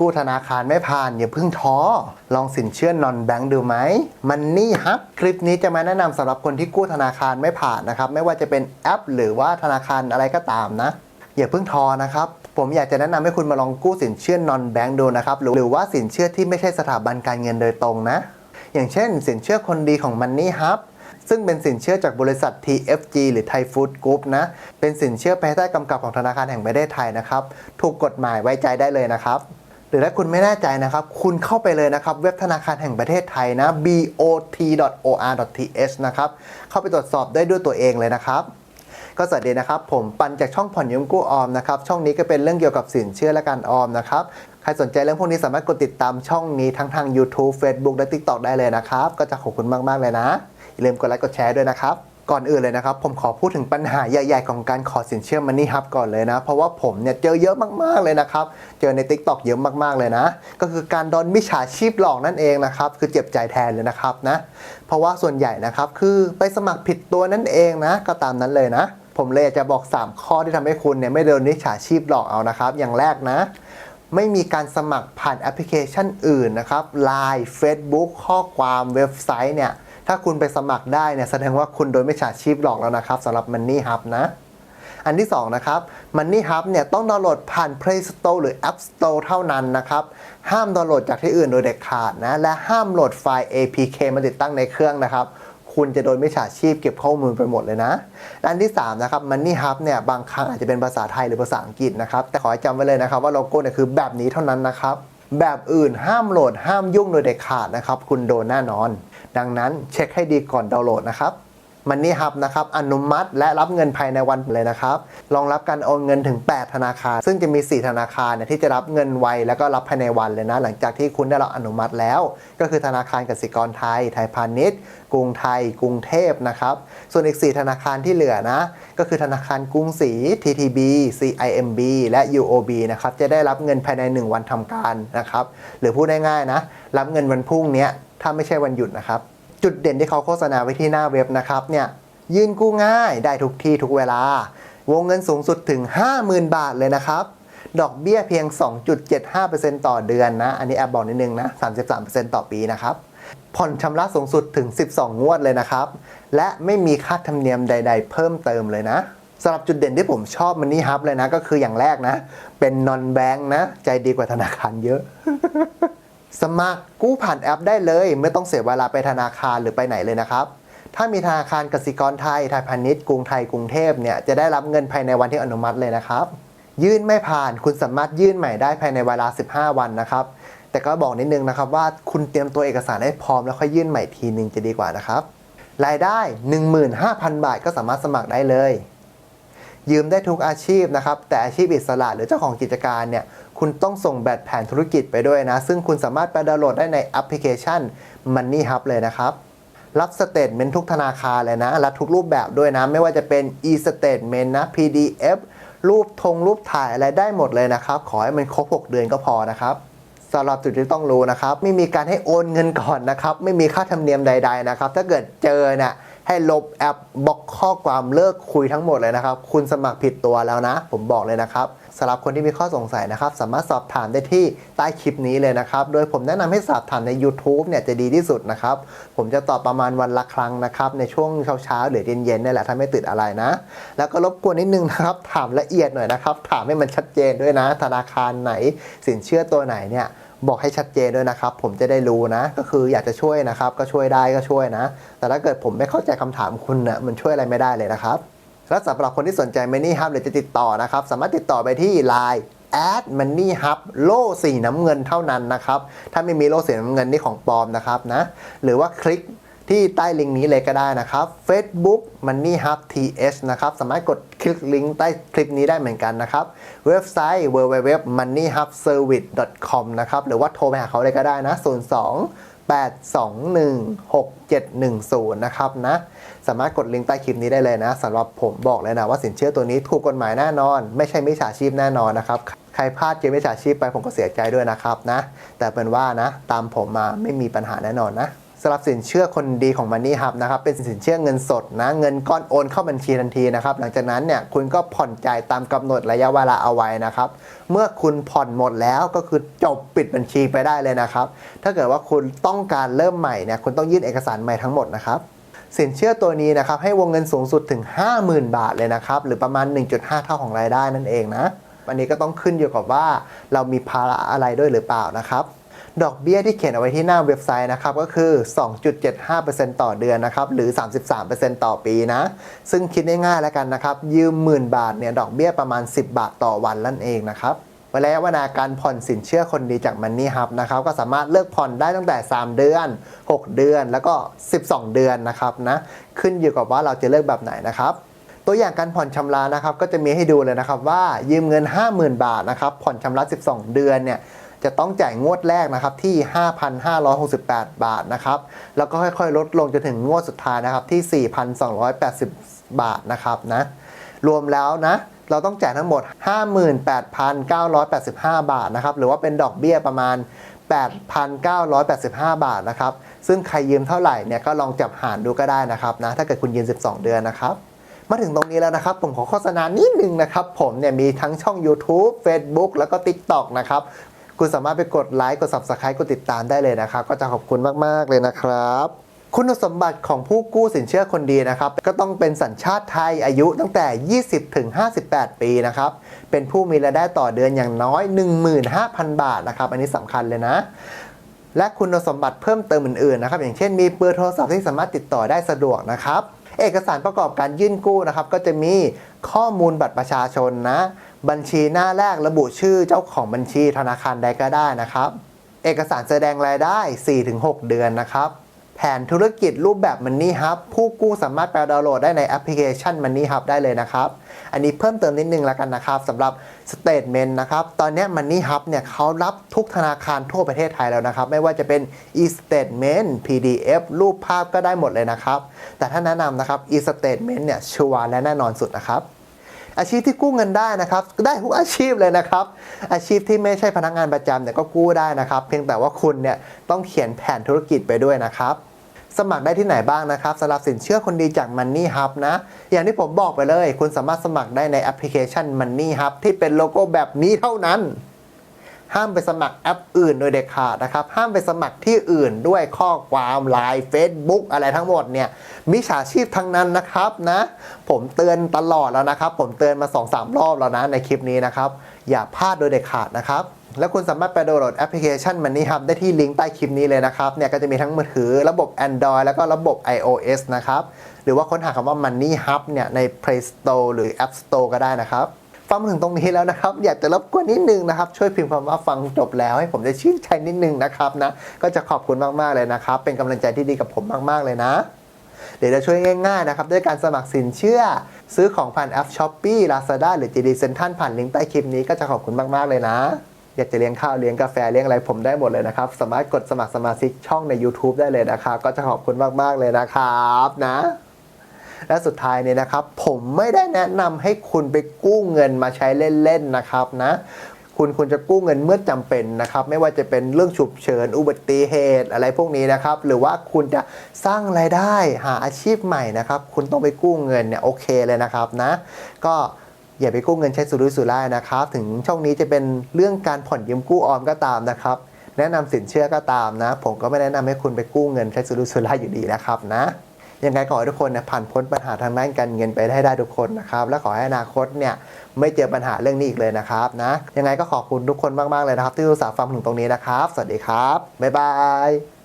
กู้ธนาคารไม่ผ่านอย่าเพิ่งท้อ ลองสินเชื่อนอนแบงค์ดูไหมมันนี่ฮับคลิปนี้จะมาแนะนำสำหรับคนที่กู้ธนาคารไม่ผ่านนะครับ ไม่ว่าจะเป็นแอป หรือว่าธนาคารอะไรก็ตามนะ อย่าเพิ่งท้อนะครับผมอยากจะแนะนำให้คุณมาลองกู้สินเชื่อนอนแบงค์ดูนะครับหรือว่าสินเชื่อที่ไม่ใช่สถาบันการเงินโดยตรงนะ อย่างเช่น สินเชื่อคนดีของ Money Hub ซึ่งเป็นสินเชื่อจากบริษัท TFG หรือ Thai Food Group นะ เป็นสินเชื่อภายใต้กำกับของธนาคารแห่งประเทศไทยนะครับ ถูกกฎหมายไว้ใจได้เลยนะครับ หรือถ้าคุณไม่แน่ใจนะครับ คุณเข้าไปเลยนะครับ เว็บธนาคารแห่งประเทศไทยนะ bot.or.th นะครับ เข้าไปตรวจสอบได้ด้วยตัวเองเลยนะครับก็สวัสดีนะครับ ผมปันจากช่องผ่อนยืมกู้ออมนะครับ ช่องนี้ก็เป็นเรื่องเกี่ยวกับสินเชื่อและการออมนะครับ ใครสนใจเรื่องพวกนี้สามารถกดติดตามช่องนี้ทั้งทาง YouTube Facebook และ TikTok ได้เลยนะครับ ก็จะขอบคุณมาก ๆ เลยนะ อย่าลืมกดไลค์กดแชร์ด้วยนะครับ ก่อนอื่นเลยนะครับ ผมขอพูดถึงปัญหาใหญ่ๆ ของการขอสินเชื่อ Money Hub ก่อนเลยนะ เพราะว่าผมเนี่ยเจอเยอะมากๆเลยนะครับ เจอใน TikTok เยอะมากๆเลยนะ ก็คือการโดนมิจฉาชีพหลอกนั่นเองนะครับ คือเจ็บใจแทนเลยนะครับนะ เพราะว่าส่วนใหญ่นะครับคือไปสมัครผิดตัวนั่นเองนะ ก็ตามนั้นเลยนะ ผมเลยจะบอก 3 ข้อที่ทำให้คุณเนี่ยไม่โดนมิจฉาชีพหลอกเอานะครับ อย่างแรกนะไม่มีการสมัครผ่านแอปพลิเคชันอื่นนะครับ Line Facebook ข้อความเว็บไซต์เนี่ย ถ้าคุณไปสมัครได้เนี่ยแสดงว่าคุณโดนมิจฉาชีพหลอกแล้วนะครับสำหรับ Money Hub นะ อันที่ 2 นะครับ Money Hub เนี่ยต้องดาวน์โหลดผ่าน Play Store หรือ App Store เท่านั้นนะครับ ห้ามดาวน์โหลดจากที่อื่นโดยเด็ดขาดนะ และห้ามโหลดไฟล์ APK มาติดตั้งในเครื่องนะครับคุณจะโดนมิจฉาชีพเก็บข้อมูลไปหมดเลยนะและอันที่ 3 นะครับ Money Hub เนี่ยบางครั้งอาจจะเป็นภาษาไทยหรือภาษาอังกฤษนะครับ แต่ขอให้จำไว้เลยนะครับว่าโลโก้เนี่ยคือแบบนี้เท่านั้นนะครับ แบบอื่นห้ามโหลดห้ามยุ่งโดยเด็ดขาดนะครับ คุณโดนแน่นอน ดังนั้นเช็คให้ดีก่อนดาวน์โหลดนะครับ มันนี่ฮับนะครับอนุมัติและรับเงินภายในวันเลยนะครับรองรับการโอนเงินถึง 8 ธนาคาร ซึ่งจะมี 4 ธนาคารเนี่ยที่จะรับเงินไวแล้วก็รับภายในวันเลยนะ หลังจากที่คุณได้รับอนุมัติแล้ว ก็คือธนาคารกสิกรไทย ไทยพาณิชย์ กรุงไทย กรุงเทพนะครับ ส่วนอีก 4 ธนาคารที่เหลือนะ ก็คือธนาคารกรุงศรี TTB CIMB และ UOB นะครับจะได้รับเงินภายใน 1 วันทำการนะครับหรือพูดง่ายๆนะรับเงินวันพรุ่งเนี้ยถ้าไม่ใช่วันหยุดนะครับ จุดเด่นที่เขาโฆษณาไว้ที่หน้าเว็บนะครับเนี่ยยื่นกู้ง่ายได้ทุกที่ทุกเวลา วงเงินสูงสุดถึง 50,000 บาทเลยนะครับ ดอกเบี้ยเพียง 2.75%ต่อเดือนนะ อันนี้แอบบอกนิดนึงนะ 33%ต่อปีนะครับ ผ่อนชำระสูงสุดถึง 12 งวดเลยนะครับ และไม่มีค่าธรรมเนียมใด ๆ เพิ่มเติมเลยนะสำหรับจุดเด่นที่ผมชอบมันนี่ฮับเลยนะ ก็คืออย่างแรกนะ เป็นนอนแบงค์นะ ใจดีกว่าธนาคารเยอะ สมัครกู้ผ่านแอปได้เลย ไม่ต้องเสียเวลาไปธนาคารหรือไปไหนเลยนะครับ ถ้ามีธนาคารกสิกรไทยไทยพาณิชย์กรุงไทยกรุงเทพเนี่ยจะได้รับเงินภายในวันที่อนุมัติเลยนะครับ ยื่นไม่ผ่านคุณสามารถยื่นใหม่ได้ภายในเวลา 15 วันนะครับ แต่ก็บอกนิดนึงนะครับว่าคุณเตรียมตัวเอกสารให้พร้อมแล้วค่อยยื่นใหม่ทีนึงจะดีกว่านะครับรายได้ 15,000 บาทก็สามารถสมัครได้เลย ยืมได้ทุกอาชีพนะครับ แต่อาชีพอิสระหรือเจ้าของกิจการเนี่ย คุณต้องส่งแบบแผนธุรกิจไปด้วยนะ ซึ่งคุณสามารถไปดาวน์โหลดได้ในแอปพลิเคชัน Money Hub เลยนะครับรับสเตทเมนต์ทุกธนาคารเลยนะและทุกรูปแบบด้วยนะ ไม่ว่าจะเป็น e-statement นะ PDF รูปทงรูปถ่ายอะไรได้หมดเลยนะครับ ขอให้มันครบ 6 เดือนก็พอนะครับสำหรับจุดที่ต้องรู้นะครับ ไม่มีการให้โอนเงินก่อนนะครับ ไม่มีค่าธรรมเนียมใด ๆนะครับ ถ้าเกิดเจอเนี่ย ให้ลบแอปบล็อกข้อความเลิกคุยทั้งหมดเลยนะครับ คุณสมัครผิดตัวแล้วนะ ผมบอกเลยนะครับสำหรับคนที่มีข้อสงสัยนะครับ สามารถสอบถามได้ที่ใต้คลิปนี้เลยนะครับ โดยผมแนะนำให้สอบถามใน YouTube เนี่ยจะดีที่สุดนะครับ ผมจะตอบประมาณวันละครั้งนะครับ ในช่วงเช้าๆหรือเย็นๆนี่แหละถ้าไม่ติดอะไรนะ แล้วก็รบกวนนิดนึงนะครับ ถามละเอียดหน่อยนะครับ ถามให้มันชัดเจนด้วยนะ ธนาคารไหน สินเชื่อตัวไหนเนี่ย บอกให้ชัดเจนด้วยนะครับ ผมจะได้รู้นะ ก็คืออยากจะช่วยนะครับ ก็ช่วยได้ก็ช่วยนะ แต่ถ้าเกิดผมไม่เข้าใจคำถามคุณนะมันช่วยอะไรไม่ได้เลยนะครับและสำหรับคนที่สนใจ Money Hub หรือจะติดต่อนะครับ สามารถติดต่อไปที่ Line at money hub โล่สีน้ำเงินเท่านั้นนะครับ ถ้าไม่มีโล่สีน้ำเงินนี่ของปลอมนะครับนะ หรือว่าคลิก ที่ใต้ลิงก์นี้เลยก็ได้นะครับ Facebook Money Hub TH นะครับสามารถกดคลิกลิงก์ใต้คลิปนี้ได้เหมือนกันนะครับ เว็บไซต์ www.moneyhubservice.com นะครับหรือว่าโทรไปหาเขาเลยก็ได้นะ 02 8216710 นะครับนะ สามารถกดลิงก์ใต้คลิปนี้ได้เลยนะสำหรับผมบอกเลยนะว่าสินเชื่อตัวนี้ถูกกฎหมายแน่นอน ไม่ใช่มิจฉาชีพแน่นอนนะครับ ใครพลาดเจอมิจฉาชีพไปผมก็เสียใจด้วยนะครับนะ แต่เป็นว่านะ ตามผมมาไม่มีปัญหาแน่นอนนะ สำหรับสินเชื่อคนดีของ Money Hub นะครับเป็นสินเชื่อเงินสดนะเงินก้อนโอนเข้าบัญชีทันทีนะครับหลังจากนั้นเนี่ยคุณก็ผ่อนจ่ายตามกำหนดระยะเวลาเอาไว้นะครับเมื่อคุณผ่อนหมดแล้วก็คือจบปิดบัญชีไปได้เลยนะครับถ้าเกิดว่าคุณต้องการเริ่มใหม่เนี่ยคุณต้องยื่นเอกสารใหม่ทั้งหมดนะครับสินเชื่อตัวนี้นะครับให้วงเงินสูงสุดถึง 50,000 บาทเลยนะครับหรือประมาณ 1.5 เท่าของรายได้นั่นเองนะอันนี้ก็ต้องขึ้นอยู่กับว่าเรามีภาระอะไรด้วยหรือเปล่านะครับ ดอกเบี้ยที่เขียนเอาไว้ที่หน้าเว็บไซต์นะครับก็คือ 2.75%ต่อเดือนนะครับหรือ 33%ต่อปีนะซึ่งคิดง่ายๆแล้วกันนะครับ ยืมหมื่นบาทเนี่ยดอกเบี้ยประมาณ 10 บาทต่อวันนั่นเองนะครับระยะเวลาการผ่อนสินเชื่อคนดีจาก Money Hub นะครับก็สามารถเลือกผ่อนได้ตั้งแต่ 3 เดือน 6 เดือนแล้วก็ 12 เดือนนะครับนะขึ้นอยู่กับว่าเราจะเลือกแบบไหนนะครับตัวอย่างการผ่อนชำระนะครับก็จะมีให้ดูเลยนะครับว่ายืมเงิน 50,000 บาทนะครับผ่อนชำระ 12 เดือนเนี่ย จะต้องจ่ายงวดแรกนะครับที่ 5,568 บาทนะครับ แล้วก็ค่อยๆ ลดลงจนถึงงวดสุดท้ายนะครับที่ 4,280 บาทนะครับนะรวมแล้วนะเราต้องจ่ายทั้งหมด 58,985 บาทนะครับหรือว่าเป็นดอกเบี้ยประมาณ 8,985 บาทนะครับซึ่งใครยืมเท่าไหร่เนี่ยก็ลองจับหารดูก็ได้นะครับนะถ้าเกิดคุณยืม 12 เดือนนะครับมาถึงตรงนี้แล้วนะครับ ผมขอโฆษณานิดนึงนะครับ ผมเนี่ยมีทั้งช่อง YouTube Facebook แล้วก็ TikTok นะครับ คุณสามารถไปกดไลค์กด Subscribe กดติดตามได้เลยนะครับ ก็จะขอบคุณมาก ๆ เลยนะครับคุณสมบัติของผู้กู้สินเชื่อคนดีนะครับ ก็ต้องเป็นสัญชาติไทยอายุตั้งแต่ 20 ถึง 58 ปีนะครับ เป็นผู้มีรายได้ต่อเดือนอย่างน้อย 15,000 บาทนะครับ อันนี้สำคัญเลยนะ และคุณสมบัติเพิ่มเติมอื่นๆนะครับ อย่างเช่นมีเบอร์โทรศัพท์ที่สามารถติดต่อได้สะดวกนะครับ เอกสารประกอบการยื่นกู้นะครับ ก็จะมีข้อมูลบัตรประชาชนนะ บัญชีหน้าแรกระบุชื่อเจ้าของบัญชีธนาคารใดก็ได้นะครับ เอกสารแสดงรายได้ 4-6 เดือนนะครับ แผนธุรกิจรูปแบบ Money Hub ผู้กู้สามารถไปดาวน์โหลดได้ในแอปพลิเคชัน Money Hub ได้เลยนะครับ อันนี้เพิ่มเติมนิดนึงแล้วกันนะครับสำหรับ Statement นะครับ ตอนนี้ Money Hub เนี่ยเขารับทุกธนาคารทั่วประเทศไทยแล้วนะครับ ไม่ว่าจะเป็น e-statement PDF รูปภาพก็ได้หมดเลยนะครับ แต่ถ้าแนะนำนะครับ e-statement เนี่ยชัวร์และแน่นอนสุดนะครับ อาชีพที่กู้เงินได้นะครับ ได้ทุกอาชีพเลยนะครับ อาชีพที่ไม่ใช่พนักงานประจำเนี่ยก็กู้ได้นะครับ เพียงแต่ว่าคุณเนี่ยต้องเขียนแผนธุรกิจไปด้วยนะครับสมัครได้ที่ไหนบ้างนะครับสำหรับสินเชื่อคนดีจาก Money Hub นะ อย่างที่ผมบอกไปเลย คุณสามารถสมัครได้ในแอปพลิเคชัน Money Hub ที่เป็นโลโก้แบบนี้เท่านั้น ห้ามไปสมัครแอปอื่นโดยเด็ดขาดนะครับ ห้ามไปสมัครที่อื่นด้วยข้อความไลน์ Facebook อะไรทั้งหมดเนี่ยมิจฉาชีพทั้งนั้นนะครับนะ ผมเตือนตลอดแล้วนะครับ ผมเตือนมา 2-3 รอบแล้วนะในคลิปนี้นะครับ อย่าพลาดโดยเด็ดขาดนะครับแล้วคุณสามารถไปดาวน์โหลดแอปพลิเคชัน Money Hub ได้ที่ลิงก์ใต้คลิปนี้เลยนะครับเนี่ยก็จะมีทั้งมือถือระบบ Android แล้วก็ระบบ iOS นะครับ หรือว่าค้นหาคำว่า Money Hub เนี่ยใน Play Store หรือ App Store ก็ได้นะครับ ฟังถึงตรงนี้แล้วนะครับ อยากจะรบกวนนิดนึงนะครับ ช่วยพิมพ์คำว่าฟังจบแล้วให้ผมได้ชื่นใจนิดนึงนะครับนะก็จะขอบคุณมากๆเลยนะครับ เป็นกำลังใจที่ดีกับผมมากๆเลยนะเดี๋ยวจะช่วยง่ายๆนะครับ ด้วยการสมัครสินเชื่อ ซื้อของผ่านแอป s h o p e e Lazada หรือ JD Central ผ่านลิงก์ใต้คลิปนี้ก็จะขอบคุณมากๆเลยนะ อยากจะเลี้ยงข้าวเลี้ยงกาแฟเลี้ยงอะไรผมได้หมดเลยนะครับ สามารถกดสมัครสมาชิกช่องใน YouTube ได้เลยนะครับก็จะขอบคุณมากๆเลยนะครับนะ และสุดท้ายเนี่ยนะครับ ผมไม่ได้แนะนำให้คุณไปกู้เงินมาใช้เล่นๆนะครับนะคุณควรจะกู้เงินเมื่อจำเป็นนะครับ ไม่ว่าจะเป็นเรื่องฉุกเฉินอุบัติเหตุอะไรพวกนี้นะครับ หรือว่าคุณจะสร้างรายได้หาอาชีพใหม่นะครับ คุณต้องไปกู้เงินเนี่ยโอเคเลยนะครับนะก็อย่าไปกู้เงินใช้สุรุ่ยสุร่ายนะครับ ถึงช่องนี้จะเป็นเรื่องการผ่อนยืมกู้ออมก็ตามนะครับ แนะนำสินเชื่อก็ตามนะ ผมก็ไม่แนะนำให้คุณไปกู้เงินใช้สุรุ่ยสุร่ายอยู่ดีนะครับนะ ยังไงขอให้ทุกคนเนี่ยผ่านพ้นปัญหาทางด้านการเงินไปได้ได้ทุกคนนะครับ และขอให้อนาคตเนี่ยไม่เจอปัญหาเรื่องนี้อีกเลยนะครับนะยังไงก็ขอบคุณทุกคนมากๆเลยนะครับ ที่อุตส่าห์ฟังถึงตรงนี้นะครับ สวัสดีครับบ๊ายบาย